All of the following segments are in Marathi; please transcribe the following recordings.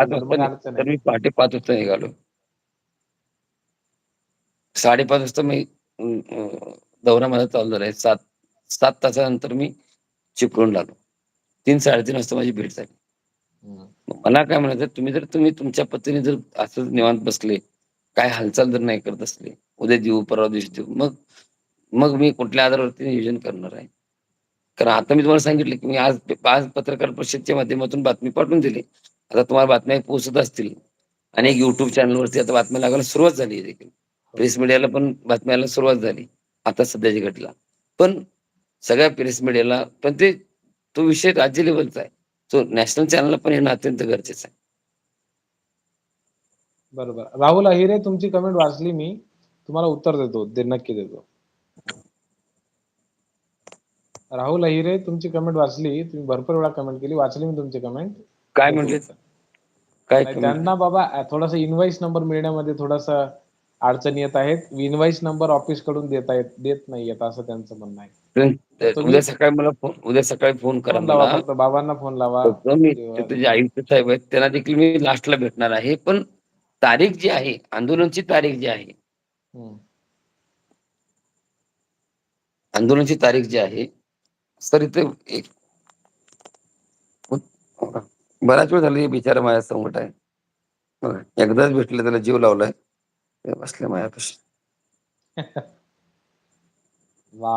पाच तर वाजता मग नि- अडचण तर आहे मी पहाटे पाच वाजता निघालो. साडेपाच वाजता मी अं, अं, दौरा माझा चालू झालाय सात सात तासानंतर मी चिपळूण आलो तीन साडेतीन वाजता माझी भेट झाली. मग मला काय म्हणायचं तुम्ही जर तुम्ही तुमच्या पत्नीने जर असंच निवांत बसले काय हालचाल जर नाही करत असले उद्या देऊ परवा दिवशी देऊ मग मग मी कुठल्या आधारावरती नियोजन करणार आहे? कारण आता मी तुम्हाला सांगितलं की मी आज आज पत्रकार परिषदच्या माध्यमातून बातमी पाठवून दिली. आता तुम्हाला बातम्या पोहोचत असतील. अनेक युट्यूब चॅनलवरती आता बातम्या लागायला सुरुवात झाली देखील. प्रेस मीडियाला पण बातम्याला सुरुवात झाली. आता सध्याच्या घटला पण सगळ्या प्रेस मीडियाला पण ते तो विषय राज्य लेवलचा आहे. तो नॅशनल चॅनलला पण येणं अत्यंत गरजेचं आहे. बरोबर. राहुल अहिरे तुमची कमेंट वाचली मी. तुम्हाला उत्तर देतो. ते नक्की देतो. राहुल अहिरे तुमची कमेंट वाचली. तुम्ही भरपूर वेळा कमेंट केली. वाचली मी तुमची कमेंट काय म्हणजे त्यांना बाबा थोडासा इनवाइस नंबर मिळण्यामध्ये थोडासा अडचणी येत आहेत. इनवाइस नंबर ऑफिसकडून देत आहेत देत नाहीयेत असं त्यांचं म्हणणं आहे. उद्या सकाळी मला फोन उद्या सकाळी फोन करा लावा फक्त बाबांना फोन लावा. तिथे जे आयुक्त साहेब आहेत त्यांना देखील मी लास्टला भेटणार आहे. पण तारीख जी आहे आंदोलनची तारीख जी आहे. आंदोलनाची तारीख जी आहे सर इथे एक बराच वेळ झाला बिचारा माझ्या संकट आहे एकदाच भेटले त्याला जीव लावलाय. ते बसले माझ्यापाशी. वा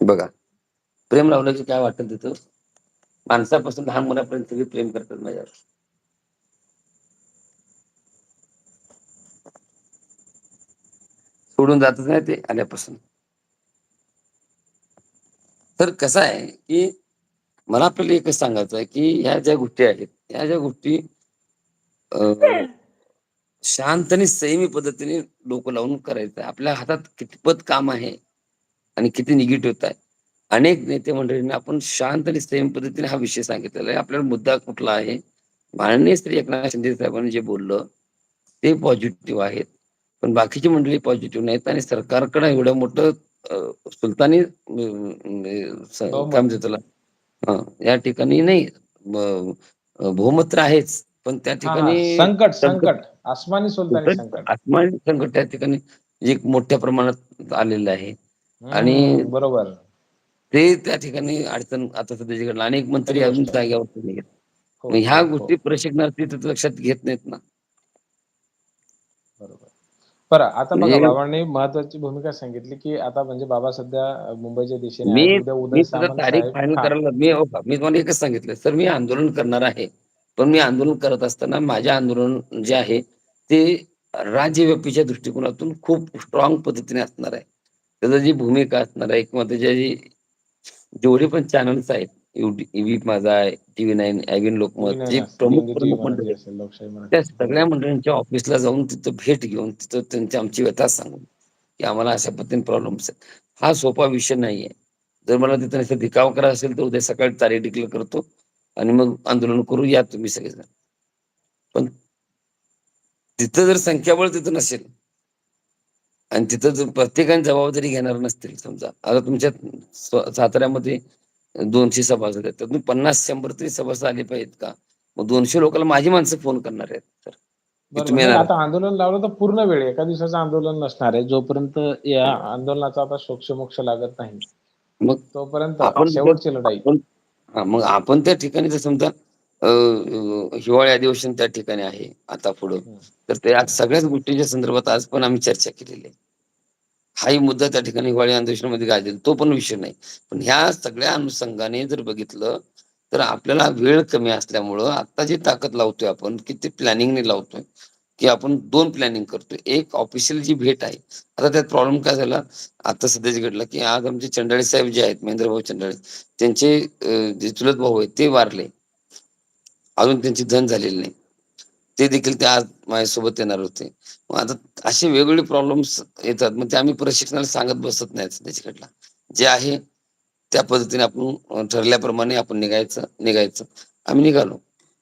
बघा प्रेम लावल्याची काय वाटत तिथं? माणसापासून लहान मुलापर्यंत सगळे प्रेम करतात माझ्यावर सोडून जातच नाही ते आल्यापासून. कसं आहे की मला आपल्याला एकच सांगायचं आहे की ह्या ज्या गोष्टी आहेत ह्या ज्या गोष्टी शांत आणि संयमी पद्धतीने डोकं लावून करायचं. आपल्या हातात कितपत काम आहे आणि किती निगेटिव्ह आहे. अनेक नेते मंडळींना आपण शांत आणि संयम पद्धतीने हा विषय सांगितलेला आहे. आपल्याला मुद्दा कुठला आहे? माननीय श्री एकनाथ शिंदे साहेबांनी जे बोललं ते पॉझिटिव्ह आहेत. पण बाकीची मंडळी पॉझिटिव्ह नाहीत आणि सरकारकडे एवढं मोठं सुलतानी. काय म्हणतात त्याला हा या ठिकाणी नाही ब- बहुमत तर आहेच पण त्या. ठिकाणी संकट संकट- आसमानी सुलतानी संकट आत्मान संकट त्या ठिकाणी एक मोठ्या प्रमाणात आलेलं आहे आणि- बरोबर ते त्या ठिकाणी अडचण आता सध्याची घडलं अनेक मंत्री अजून गोष्ट. जाग्यावर. हो, ह्या हो, गोष्टी हो, प्रशिक्षणार्थी तिथं लक्षात घेत नाहीत ना बरं आता बघा म्हणजे- बाबांनी महत्वाची भूमिका सांगितली की आता म्हणजे बाबा सध्या अं, मुंबईच्या दिशेने मी आहेत. उद्या मी उदय तुझं सामंत तारीख साहेब फायनल हा, करायला मी हो का, मी तुम्हाला एकच सांगितलं सर मी आंदोलन करणार आहे पण मी आंदोलन करत असताना माझे आंदोलन जे आहे ते राज्यव्यापीच्या दृष्टिकोनातून खूप स्ट्रॉंग पद्धतीने असणार आहे त्याचं जी भूमिका असणार आहे किंवा त्याच्या जी जेवढे पण चॅनल्स आहेत ईव्ही माझा टीव्ही नाईन ॲव्हिन लोकमत जे प्रमुख हिंदी प्रमुख मंडळी त्या. सगळ्या मंडळींच्या ऑफिसला जाऊन तिथं भेट घेऊन तिथं त्यांची आमची व्यथा सांगून की आम्हाला अशा पद्धतीने प्रॉब्लेम्स आहेत. हा सोपा विषय नाहीये. जर मला तिथं दिखाव करायचा असेल तर उद्या सकाळी तारीख डिक्लेअर करतो आणि मग आंदोलन करू या तुम्ही सगळेजण. पण तिथं जर संख्याबळ तिथं नसेल आणि तिथं जर प्रत्येकाने जबाबदारी घेणार नसतील समजा. आता तुमच्या साताऱ्यामध्ये दोनशे सभासद आहेत. तर पन्नास शंभर तरी सभासद आले पाहिजेत का? मग दोनशे लोकांना माझी माणसं फोन करणार आहेत तर येणार. आता आंदोलन लावलं तर पूर्ण वेळ एका दिवसाचं आंदोलन नसणार आहे. जोपर्यंत या आंदोलनाचा आता सोक्ष लागत नाही मग तोपर्यंत शेवटची लढाई. मग आपण त्या ठिकाणी जर समजा हिवाळी अधिवेशन त्या ठिकाणी आहे आता पुढं. तर त्या सगळ्याच गोष्टीच्या संदर्भात आज पण आम्ही चर्चा केलेली आहे. हाही मुद्दा त्या ठिकाणी हिवाळी अधिवेशनामध्ये गाजेल तो पण विषय नाही. पण ह्या सगळ्या अनुषंगाने जर बघितलं तर आपल्याला वेळ कमी असल्यामुळं आता जी ताकद लावतोय आपण किती प्लॅनिंगने लावतोय की आपण दोन प्लॅनिंग करतोय. एक ऑफिशियल जी भेट आहे. आता त्यात प्रॉब्लेम काय झाला? आता सध्याच घडला की आज आमचे चंडाळे साहेब जे आहेत महेंद्रभाऊ चंडाळे त्यांचे जे चुलत भाऊ आहेत ते वारले. अजून त्यांची धन झालेली नाही. ते देखील ते आज माझ्यासोबत येणार होते. मग आता असे वेगवेगळे प्रॉब्लेम्स येतात. मग ते आम्ही प्रशिक्षणाला सांगत बसत नाही त्याच्याकडला जे आहे त्या पद्धतीने आपण ठरल्याप्रमाणे आपण निघायचं निघायचं. आम्ही निघालो.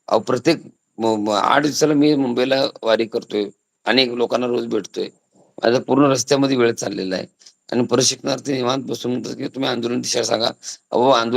अहो प्रत्येक आठ दिवसाला मी मुंबईला वारी करतोय. अनेक लोकांना रोज भेटतोय. माझा पूर्ण रस्त्यामध्ये वेळ चाललेला आहे. आणि प्रशिक्षणार्थी निवांत बसून म्हणतात की तुम्ही आंदोलन दिशा सांगा. अहो आंदोलन